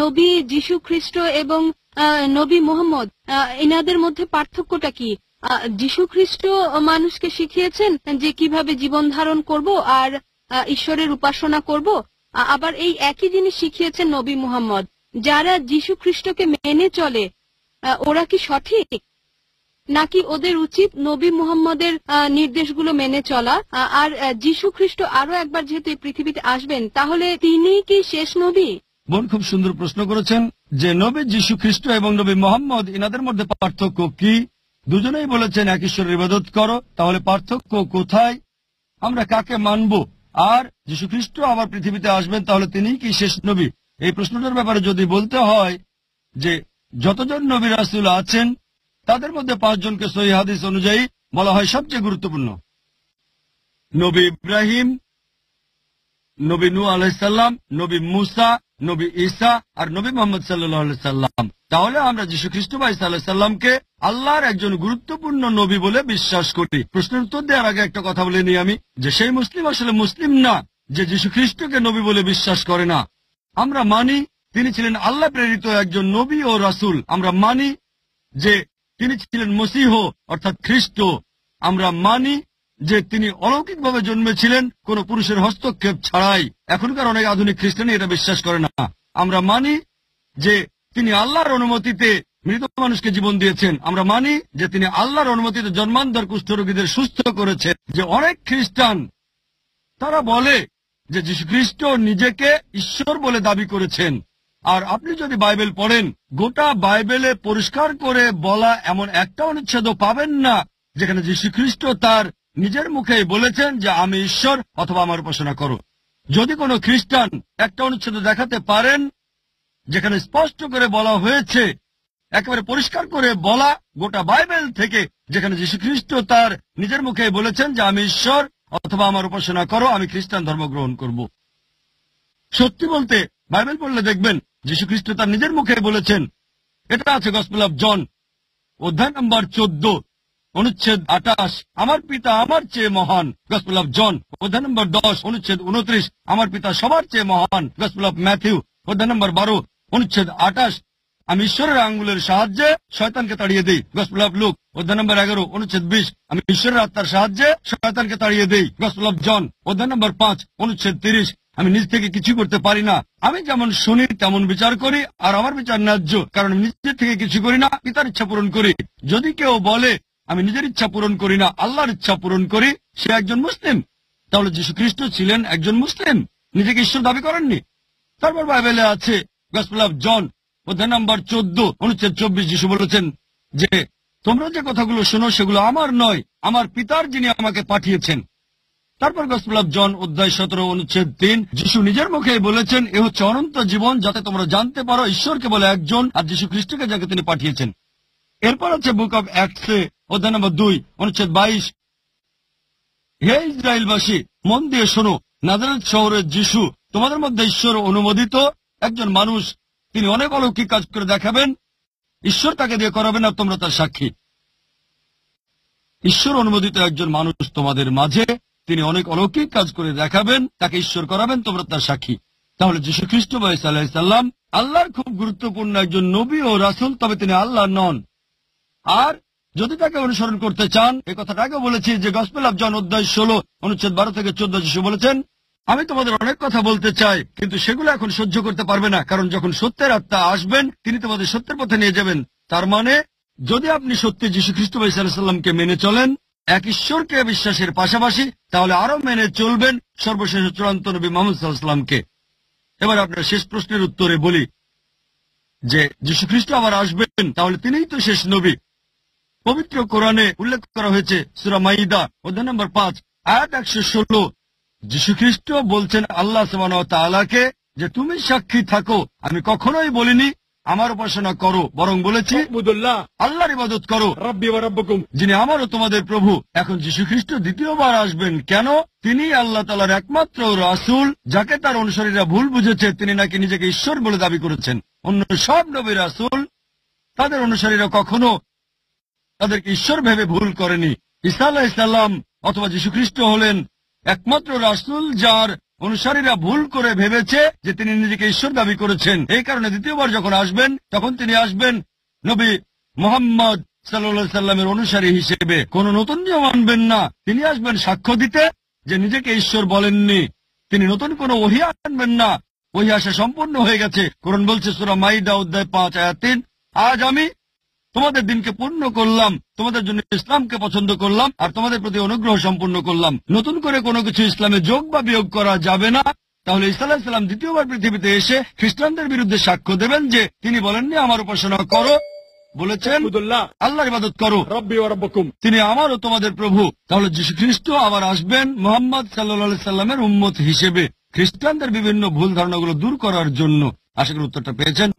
নবী যিশু খ্রিস্ট এবং নবী মোহাম্মদ এনাদের মধ্যে পার্থক্যটা কি? যিশু খ্রিস্ট মানুষকে শিখিয়েছেন যে কীভাবে জীবন ধারণ করব আর ঈশ্বরের উপাসনা করব? আবার এই একই জিনিস শিখিয়েছেন নবী মোহাম্মদ। যারা যিশু খ্রিস্টকে মেনে চলে ওরা কি সঠিক? নাকি ওদের উচিত নবী মুহাম্মদের নির্দেশগুলো মেনে চলা? আর যিশু খ্রিস্ট আরও একবার যেহেতু পৃথিবীতে আসবেন, তাহলে তিনি কি শেষ নবী? বোন খুব সুন্দর প্রশ্ন করেছেন যে নবী যীশু খ্রিস্ট এবং নবী মোহাম্মদ ইনাদের মধ্যে পার্থক্য কি? দুজনেই বলেছেন এক ঈশ্বরের ইবাদত করো, তাহলে পার্থক্য কোথায়? আমরা কাকে মানব? আর যীশু খ্রিস্ট আবার পৃথিবীতে আসবেন, তাহলে তিনি কি শেষ নবী? এই প্রশ্নটার ব্যাপারে যদি বলতে হয় যে যতজন নবী রাসুল আছেন, তাদের মধ্যে পাঁচজনকে সহি হাদিস অনুযায়ী বলা হয় সবচেয়ে গুরুত্বপূর্ণ। নবী ইব্রাহিম, নবী নু আলাইসাল্লাম নবী মুসা নবী ঈসা আর নবী মোহাম্মদ সাল্লাহ সাল্লাম। তাহলে আমরা যীশু খ্রিস্ট ভাই সাল্লামকে আল্লাহর একজন গুরুত্বপূর্ণ নবী বলে বিশ্বাস করি। প্রশ্নের উত্তর দেওয়ার আগে একটা কথা বলে নিই আমি, যে সেই মুসলিম আসলে মুসলিম না, যে যীশু খ্রিস্টকে নবী বলে বিশ্বাস করে না। আমরা মানি তিনি ছিলেন আল্লাহ প্রেরিত একজন নবী ও রাসূল। আমরা মানি যে তিনি ছিলেন মসিহ, অর্থাৎ খ্রিস্ট। আমরা মানি যে তিনি অলৌকিকভাবে জন্মেছিলেন, কোন পুরুষের হস্তক্ষেপ ছাড়াই। এখনকার অনেক আধুনিক খ্রিস্টানই এটা বিশ্বাস করে না। আমরা মানি যে তিনি আল্লাহর অনুমতিতে মৃত মানুষকে জীবন দিয়েছেন। আমরা মানি যে তিনি আল্লাহর অনুমতিতে জন্মান্তর কুষ্ঠরোগীদের সুস্থ করেছেন। যে অনেক খ্রিস্টান, তারা বলে যে খ্রিস্ট নিজেকে ঈশ্বর বলে দাবি করেছেন। আর আপনি যদি বাইবেল পড়েন, গোটা বাইবেলে পরিষ্কার করে বলা এমন একটা অনুচ্ছেদ পাবেন না, যেখানে যীশু খ্রিস্ট তার নিজের মুখেই বলেছেন যে আমি ঈশ্বর অথবা আমার উপাসনা করো। যদি কোনো খ্রিস্টান একটা অনুচ্ছেদ দেখাতে পারেন, যেখানে স্পষ্ট করে বলা হয়েছে, একেবারে পরিষ্কার করে বলা গোটা বাইবেল থেকে, যেখানে যীশু খ্রিস্ট তার নিজের মুখে বলেছেন যে আমি ঈশ্বর অথবা আমার উপাসনা করো, আমি খ্রিস্টান ধর্ম গ্রহণ করব। সত্যি বলতে, বাইবেল পড়লে দেখবেন যীশু খ্রিস্ট তার নিজের মুখে বলেছেন। এটা আছে গসপেল অফ জন, অধ্যায় নম্বর চোদ্দ। অনুচ্ছেদ আঠাশ। আমার পিতা আমার চেয়ে মহান। গসপেল অফ জন অধ্যায় নম্বর দশ, অনুচ্ছেদ উনত্রিশ। আমার পিতা সবার চেয়ে মহান। গসপেল অফ ম্যাথিউ অধ্যায় নম্বর বারো, অনুচ্ছেদ আঠাশ। আমি ঈশ্বরের আঙ্গুলের সাহায্যে শয়তানকে তাড়িয়ে দিই। গসপেল অফ লুক অধ্যায় নম্বর এগারো, অনুচ্ছেদ বিশ। আমি ঈশ্বরের আত্মার সাহায্যে শয়তানকে তাড়িয়ে দিই। গসপেল অফ জন অধ্যায় নম্বর পাঁচ, অনুচ্ছেদ তিরিশ। আমি নিজ থেকে কিছু করতে পারি না। আমি যেমন শুনি, তেমন বিচার করি, আর আমার বিচার ন্যায্য। কারণ নিজের থেকে কিছু করি না, পিতার ইচ্ছা পূরণ করি। যদি কেউ বলে আমি নিজের ইচ্ছা পূরণ করি না, আল্লাহর ইচ্ছা পূরণ করি, সে একজন মুসলিম। তাহলে যীশু খ্রিস্ট ছিলেন একজন মুসলিম, নিজেকে ঈশ্বর দাবি করেননি। তারপর বাইবেলে আছে জন অধ্যায় নাম্বার চোদ্দ, অনুচ্ছেদ চব্বিশ, যিশু বলেছেন যে, তোমরা যে কথাগুলো শোনো, সেগুলো আমার নয়, আমার পিতার যিনি আমাকে পাঠিয়েছেন। তারপর গসপেল জন অধ্যায় সতেরো, অনুচ্ছেদ তিন, যিশু নিজের মুখে বলেছেন, এ হচ্ছে অনন্ত জীবন, যাতে তোমরা জানতে পারো, ঈশ্বরকে বলে একজন, আর যিশু খ্রিস্টকে যাকে তিনি পাঠিয়েছেন। এরপর আছে বুক অব অ্যাক্টসে অধ্যায় নম্বর দুই, অনুচ্ছেদ বাইশ। হে ইসরায়েলবাসী, মন দিয়ে শোনো, নাজারেত শহরের যিশু তোমাদের মধ্যে ঈশ্বর অনুমোদিত, একজন মানুষ, তিনি অনেক অলৌকিক কাজ করে দেখাবেন, ঈশ্বর তাকে দিয়ে করাবেন আর তোমরা তার সাক্ষী। ঈশ্বর অনুমোদিত একজন মানুষ তোমাদের মাঝে, তিনি অনেক অলৌকিক কাজ করে দেখাবেন, তাকে ঈশ্বর করাবেন, তোমরা তার সাক্ষী। তাহলে যীশু খ্রিস্ট ভাই সাল্লাম আল্লাহর খুব গুরুত্বপূর্ণ একজন নবী ও রাসুল, তবে তিনি আল্লাহ নন। আর যদি তাকে অনুসরণ করতে চান, এ কথাটা আগে বলেছি যে গসপেল অফ জন অধ্যায় ষোলো, অনুচ্ছেদ বারো থেকে চোদ্দ যিশু বলেছেন, আমি তোমাদের অনেক কথা বলতে চাই, কিন্তু সেগুলো এখন সহ্য করতে পারবে না, কারণ যখন সত্যের আত্মা আসবেন, তিনি তোমাদের সত্যের পথে নিয়ে যাবেন। তার মানে যদি আপনি সত্যি যীশু খ্রিস্ট ভাই সাল্লামকে মেনে চলেন, এক ঈশ্বরকে বিশ্বাসের পাশাপাশি, তাহলে আরও মেনে চলবেন সর্বশেষ চূড়ান্ত নবী মোহাম্মদ এবার আপনার শেষ প্রশ্নের উত্তরে বলি যে, যীশু খ্রিস্ট আবার আসবেন, তাহলে তিনিই তো শেষ নবী। পবিত্র কোরআনে উল্লেখ করা হয়েছে সুরা মাইদা অধ্যায় নম্বর পাঁচ আয়াত একশো ষোলো। যীশু খ্রিস্ট বলছেন আল্লাহ তালাকে যে তুমি সাক্ষী থাকো আমি কখনোই বলিনি আমার উপাসনা করো বরং বলেছি আল্লাহর ইবাদত করো। যিনি আমারও তোমাদের প্রভু এখন যীশু খ্রিস্ট দ্বিতীয়বার আসবেন কেন? তিনি আল্লাহ তালার একমাত্র রাসুল যাকে তার অনুসারীরা ভুল বুঝেছে তিনি নাকি নিজেকে ঈশ্বর বলে দাবি করেছেন। অন্য সব নবী রাসুল তাদের অনুসারীরা কখনো তাদেরকে ঈশ্বর ভেবে ভুল করেনি। ঈসা আল্লাহ ইসলাম অথবা যীশু খ্রিস্ট হলেন একমাত্র রাসুল যার অনুসারীরা ভুল করে ভেবেছে যে তিনি নিজেকে ঈশ্বর দাবি করেছেন। এই কারণে দ্বিতীয়বার যখন আসবেন, তখন তিনি আসবেন নবী মোহাম্মদ সাল্লা সাল্লামের অনুসারী হিসেবে। কোন নতুন নিয়ম আনবেন না। তিনি আসবেন সাক্ষ্য দিতে যে নিজেকে ঈশ্বর বলেননি। তিনি নতুন কোন ওহি আনবেন না। ওহি আসা সম্পূর্ণ হয়ে গেছে। কোরআন বলছে, সুরা মাইদা অধ্যায় পাঁচ, আয়াত তিন, আজ আমি তোমাদের দিনকে পূর্ণ করলাম তোমাদের জন্য ইসলামকে পছন্দ করলাম আর তোমাদের প্রতি অনুগ্রহ সম্পূর্ণ করলাম। নতুন করে কোনো কিছু ইসলামে যোগ বা বিয়োগ করা যাবে না। তাহলে ইসলাম সাল্লাম দ্বিতীয়বার পৃথিবীতে এসে খ্রিস্টানদের বিরুদ্ধে সাক্ষ্য দেবেন যে তিনি বলেননি আমার উপাসনা করো। বলেছেন আল্লাহর ইবাদত করো। তিনি আমারও তোমাদের প্রভু। তাহলে যীশু খ্রিস্ট আবার আসবেন মোহাম্মদ সাল্লা সাল্লামের উম্মত হিসেবে খ্রিস্টানদের বিভিন্ন ভুল ধারণাগুলো দূর করার জন্য। আশা করি উত্তরটা পেয়েছেন।